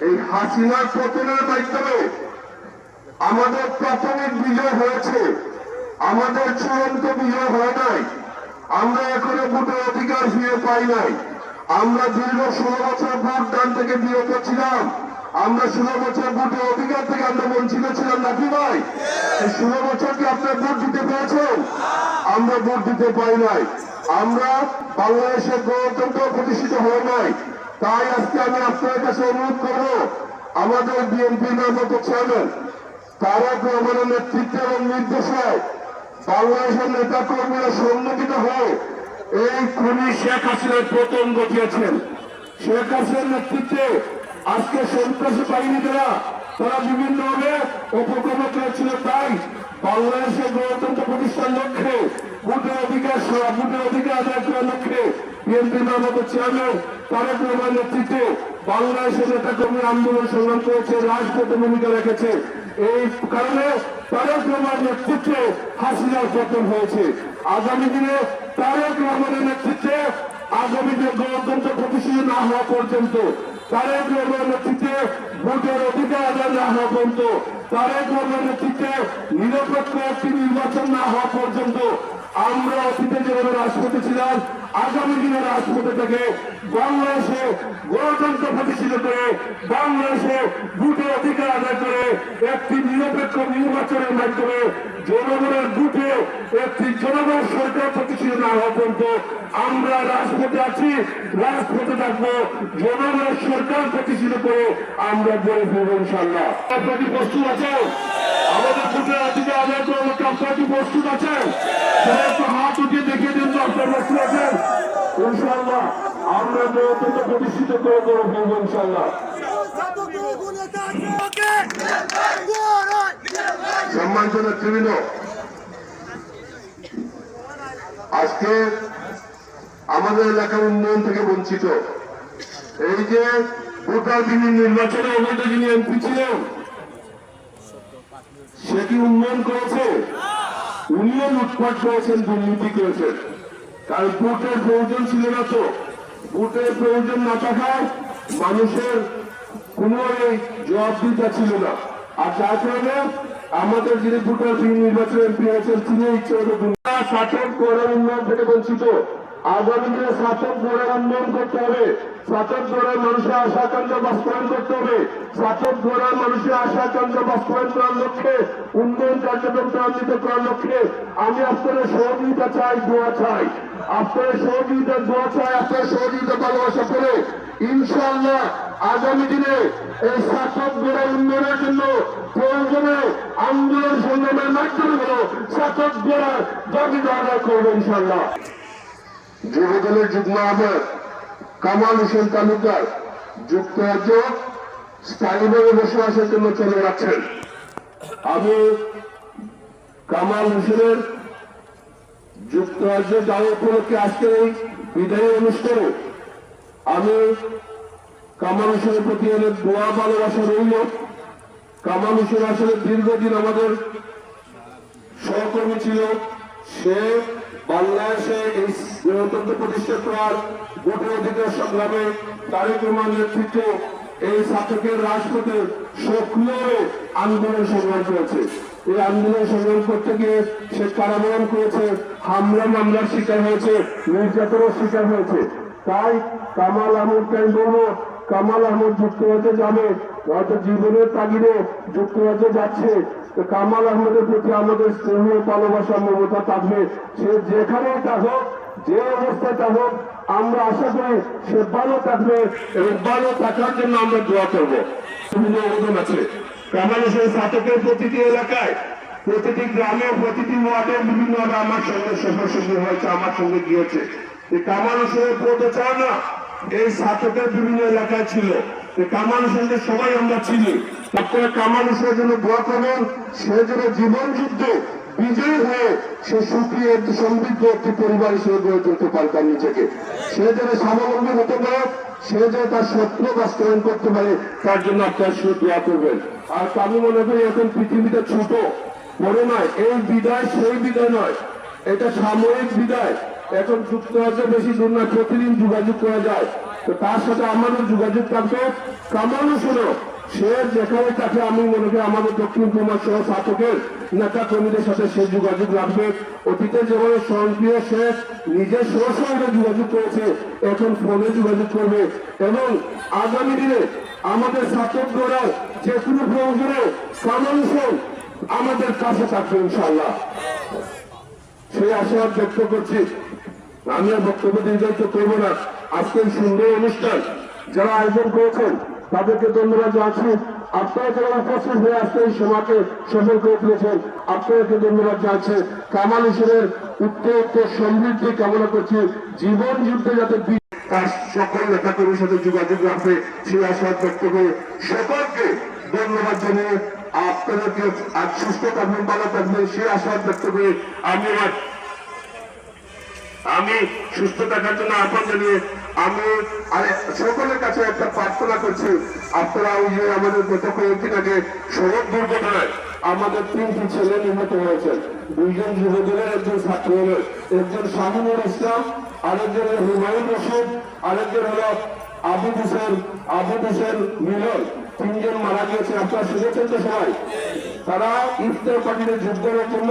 এই হাসিনার পতনের মাধ্যমে আমাদের প্রাথমিক বিজয় হয়েছে। আমাদের চূড়ান্ত বিজয় হয় নাই। আমরা এখনও ভোটের অধিকার ফিরে পাই নাই। আমরা দীর্ঘ ষোলো বছর ভোট দান থেকে বিরত ছিলাম। আমরা ষোলো বছর ভোটের অধিকার থেকে আমরা বঞ্চিত ছিলাম, নাকি ভাই? ষোলো বছর কি আপনার ভোট দিতে পেরেছেন? আমরা ভোট দিতে পাই নাই। আমরা বাংলাদেশের গণতন্ত্র প্রতিষ্ঠিত হয় নাই। তাই আজকে আমি আপনার কাছে অনুরোধ করব, আমাদের বিএনপির মতো চেয়ারম্যান তারেক রহমানের নেতৃত্বে এবং নির্দেশনায় বাংলাদেশের নেতা কর্মীরা সংগঠিত হয়ে এই খুনি শেখ হাসিনার পতন ঘটিয়েছেন। শেখ হাসিনার নেতৃত্বে আজকে সন্ত্রাসী বাহিনী যারা তারা বিভিন্নভাবে উপক্রম করেছিল, তাই বাংলাদেশের গণতন্ত্র প্রতিষ্ঠার লক্ষ্যে ভোটের অধিকার ভোটের অধিকার আদায় করার লক্ষ্যে বিএনপির মতো চেয়ারম্যান নেতৃত্বে নেতা কর্মী আন্দোলন সংগ্রাম করেছে, রাজপথে ভূমিকা রেখেছে। এই কারণে রহমান নেতৃত্বে হয়েছে। আগামী দিনে রহমানের নেতৃত্বে আগামী যে গণতন্ত্র প্রতিষ্ঠিত না হওয়া পর্যন্ত তারেক রহমানের নেতৃত্বে ভোটের অধিকার আদায় না হওয়া পর্যন্ত, তারেক রহমানের নেতৃত্বে নিরপেক্ষ একটি নির্বাচন না হওয়া পর্যন্ত আমরা অতীতে যেভাবে রাজপথে ছিলাম, আগামী দিনে রাজপথে থেকে বাংলাদেশে গণতন্ত্র প্রতিষ্ঠিত করে বাংলাদেশে ভোটের অধিকার আদায় করে একটি নিরপেক্ষ নির্বাচনের মাধ্যমে জনগণের ভোটে একটি জনগণ সরকার প্রতিষ্ঠিত না হওয়া পর্যন্ত আমরা রাজপথে আছি, রাজপথে থাকব, জনগণের সরকার প্রতিষ্ঠিত করে আমরা গড়ে ফিরবো ইনশাল্লাহ আপনার কি প্রস্তুত আছেন? আমাদের ভোটের অধিকার আদায় করার লক্ষ্যে আপনারা প্রস্তুত হাত উঠিয়ে দেখিয়ে দিন আপনার প্রস্তুত ইনশাল্লাহ আমরা গণতন্ত্র প্রতিষ্ঠিত করে ফিরবো ইনশাল্লাহ আজকে আমাদের এলাকা উন্নয়ন থেকে বঞ্চিত। এই যে ভোটার বিহীন নির্বাচনে আমাদের যিনি এমপি ছিলেন সে কি উন্নয়ন করেছে? উনিও লুটপাট করেছেন, দুর্নীতি করেছেন। কারণ ভোটের প্রয়োজন ছিল না তো। ভোটের প্রয়োজন না থাকায় মানুষের কোন এই জবাবদিহিতা ছিল না। আর যার কারণে আমাদের যিনি ভোটার বিহীন নির্বাচনে এমপি হয়েছেন তিনি ইচ্ছে মতো শাসক করার উন্নয়ন থেকে বঞ্চিত। আগামী দিনে শাসক গড়ের উন্নয়ন করতে হবে। শাসক গড়ের মানুষের আশা আকাঙ্ক্ষা বাস্তবায়ন করতে হবে। শাসক গড়ের মানুষের আশা আকাঙ্ক্ষা বাস্তবায়ন করার লক্ষ্যে, উন্নয়ন কার্যক্রম ত্বরান্বিত করার লক্ষ্যে আমি আপনাদের সহযোগিতা চাই, দোয়া চাই। আপনাদের সহযোগিতা, দোয়া চাই আপনার সহযোগিতা, ভালোবাসা করে। ইনশাআল্লাহ আগামী দিনে এই শাসক গড়ের উন্নয়নের জন্য প্রয়োজনে আন্দোলন সংগ্রামের মাধ্যমে হলো শাসক গড়ার দাবি আদায় করব ইনশাআল্লাহ। যুবদলের যুগ্ম আহ্বায়ক কামাল হোসেন তালুকার যুক্তরাজ্য স্থায়ীভাবে বসবাসের জন্য চলে যাচ্ছেন। আমি কামাল হোসেনের যুক্তরাজ্য যাওয়া উপলক্ষে আজকে এই বিদায়ী অনুষ্ঠানে আমি কামাল হোসেনের প্রতি অনেক দোয়া, ভালোবাসা রইল। কামাল হোসেন আসলে দীর্ঘদিন আমাদের সহকর্মী ছিল। সে বাংলাদেশে এই গণতন্ত্র প্রতিষ্ঠা করার ভোটের অধিকার সংগ্রামে তারেক রহমান নেতৃত্বে এই শাসকের রাজপথে সক্রিয় আন্দোলন সংগ্রাম করেছে। এই আন্দোলন সংগ্রাম করতে গিয়ে সে কারাবরণ করেছে, হামলা মামলার শিকার হয়েছে, নির্যাতনের শিকার হয়েছে। তাই কামাল আহমদকে আমি বলব, কামাল আহমদ যুক্তরাজ্যে যাবে, হয়তো জীবনের তাগিদে যুক্তরাজ্যে যাচ্ছে। তো কামাল আহমদের প্রতি আমাদের স্নেহ, ভালোবাসা, মমতা থাকবে। সে যেখানেই থাকুক, যে অবস্থায় থাকুক, আমরা আশা করি সে ভালো থাকবে এবং ভালো থাকার জন্য আমরা দোয়া করব। অবদান আছে। কামাল হোসেন শাসকের প্রতিটি এলাকায়, প্রতিটি গ্রামে, প্রতিটি ওয়ার্ডে বিভিন্ন আমার সঙ্গে সফর সঙ্গে হয়েছে, আমার সঙ্গে গিয়েছে। কামাল হোসেনের প্রচারণা এই সাতকের বিভিন্ন এলাকায় ছিল। কামাল হোসেনকে সবাই আমরা চিনি। আপনারা কামাল হোসেনের জন্য দোয়া করবেন, সে যেন জীবন যুদ্ধে বিজয়ী হয়ে সে সুখী একটি সমৃদ্ধ একটি পরিবার হিসেবে গড়ে তুলতে পারে তার নিজেকে। সে যেন স্বাবলম্বী হতে পারে, সে যেন তার স্বপ্ন বাস্তবায়ন করতে পারে, তার জন্য আপনার শুধু দোয়া করবেন। আর আমি মনে করি এখন পৃথিবীটা ছোট, বড় নয়, এই বিদায় সেই বিদায় নয়, এটা সাময়িক বিদায়। এখন যুক্তরাজ্যে বেশি দূর না প্রতিদিন যোগাযোগ করা যায়। তো তার সাথে আমারও যোগাযোগ থাকবে। কামানো শুনো সে যেখানে তাকে আমি মনে করি আমাদের দক্ষিণ কুমার সহ নেতা কর্মীদের সাথে সে যোগাযোগ রাখবে। অতীতে যেভাবে স্বয়ংক্রিয় সে নিজের যোগাযোগ করেছে, এখন ফোনে যোগাযোগ করবে এবং আগামী দিনে আমাদের শাসকরাও যে কোনো প্রয়োজনে আমাদের কাছে থাকবে ইনশাল্লাহ সেই আশাবাদ ব্যক্ত করছি, আমি আর বক্তব্য দীর্ঘায়িত করব না। আজকে সুন্দর অনুষ্ঠান যারা আয়োজন করেছেন তাদেরকে ধন্যবাদ জানাচ্ছি। আপনারা যারা উপস্থিত হয়ে আজকে এই সভাকে সফল করে তুলেছেন, আপনাদেরকে ধন্যবাদ জানাচ্ছি। কামাল হিসেবের উত্তর উত্তর সমৃদ্ধি কামনা করছি। জীবন যুদ্ধে যাতে সকল নেতাকর্মীর সাথে যোগাযোগ রাখবে সেই আশাবাদ ব্যক্ত করে সকলকে ধন্যবাদ জানিয়ে আপনাদেরকে আজ সুস্থ থাকবেন, ভালো থাকবেন সেই আশাবাদ ব্যক্ত করে আমি আমি সুস্থ থাকার জন্য আহ্বান জানিয়ে আমি সকলের কাছে একটা প্রার্থনা করছি। আপনারা ওই যে আমাদের গত কয়েকদিন আগে সড়ক দুর্ঘটনায় আমাদের তিনটি ছেলে নিহত হয়েছেন দুইজন যুবদলের একজন ছাত্র হলেন একজন শাহিনুর ইসলাম, আরেকজন হুমায়ুন রশিদ, আরেকজন হলো আবু হোসেন আবু হোসেন মিলন। তিনজন মারা গিয়েছে। আপনারা শুনেছেন তো সবাই? তারা ইফতার পার্টিতে যোগ করার জন্য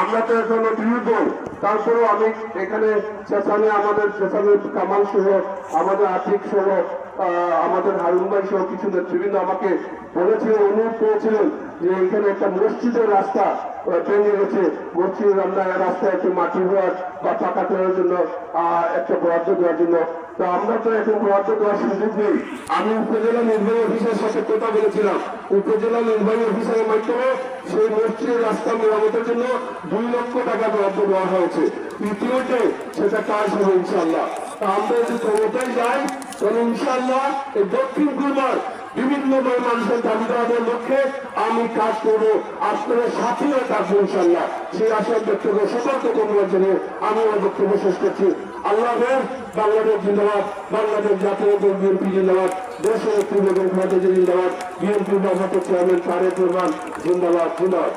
আমরা তো এখন দুর্বল তারপরেও আমি এখানে চেঁচানে আমাদের চেঁচানে কামাল সহ, আমাদের আর্থিক সহ আমাদের হারুন ভাই সহ কিছু নেতৃবৃন্দ আমাকে বলেছিলেন অনুরোধ করেছিলেন যে এখানে একটা মসজিদের রাস্তা ভেঙে গেছে। মসজিদের রান্না রাস্তায় একটু মাটি হওয়ার বা পাকা করার জন্য একটা বরাদ্দ দেওয়ার জন্য তো আমরা তো এখন বরাদ্দ দেওয়ার আমি উপজেলা নির্বাহী অফিসের সাথে কথা বলেছিলাম। উপজেলা নির্বাহী অফিসারের মাধ্যমে সেই মসজিদের রাস্তা মেরামতের জন্য দুই লক্ষ টাকা বরাদ্দ দেওয়া হয়েছে। ইতিমধ্যে সেটা কাজ হবে ইনশাল্লাহ তা আমরা যদি ক্ষমতায় যাই, তাহলে ইনশাল্লাহ এই দক্ষিণ কুমার বিভিন্ন মানুষের দাবি দেওয়াদের লক্ষ্যে আমি কাজ করব। আপনারা সাথীরা থাকব ইনশাল্লাহ সেই আশা ব্যক্ত সকলকে ধন্যবাদ জানিয়ে আমি আমার বক্তব্য শেষ করছি। বাংলাদেশ জিন্দাবাদ, বাংলাদেশ জাতীয় দল বিএনপি জিন্দাবাদ, দেশ নেত্রী বেগম খালেদা জিয়া জিন্দাবাদ, বিএনপি ভারপ্রাপ্ত চেয়ারম্যান তারেক রহমান জিন্দাবাদ জিন্দাবাদ।